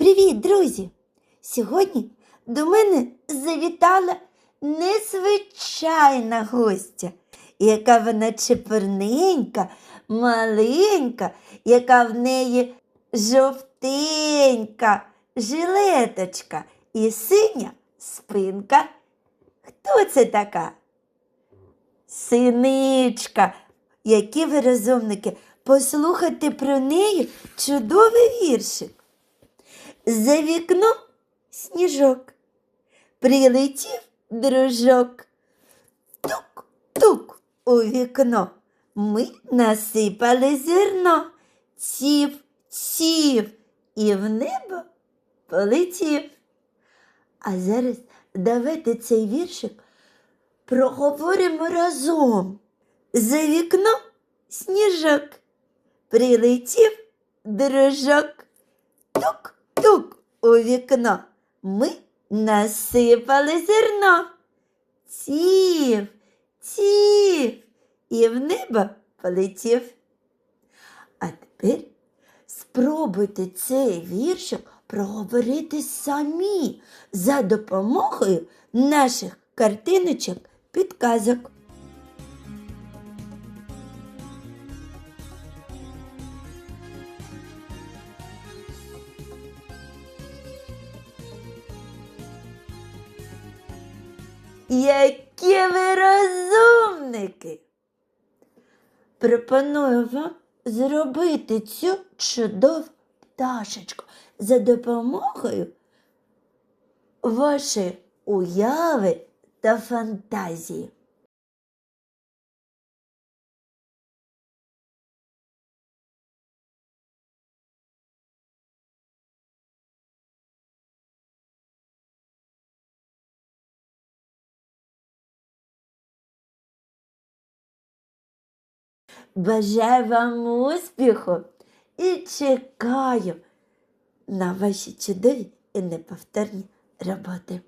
Привіт, друзі! Сьогодні до мене завітала незвичайна гостя, яка вона чепурненька, маленька, яка в неї жовтенька жилеточка і синя спинка. Хто це така? Синичка. Які ви розумники, послухайте про неї чудовий віршик. За вікном сніжок, прилетів дружок. Тук-тук у вікно. Ми насипали зерно, ців, ців, і в небо полетів. А зараз давайте цей віршик проговоримо разом. За вікном сніжок, прилетів дружок. Тук-тук у вікно. Ми насипали зерно. Ців, ців, і в небо полетів. А тепер спробуйте цей віршик проговорити самі за допомогою наших картиночок підказок. Які ви розумники! Пропоную вам зробити цю чудову пташечку за допомогою вашої уяви та фантазії. Бажаю вам успіху і чекаю на ваші чудові і неповторні роботи.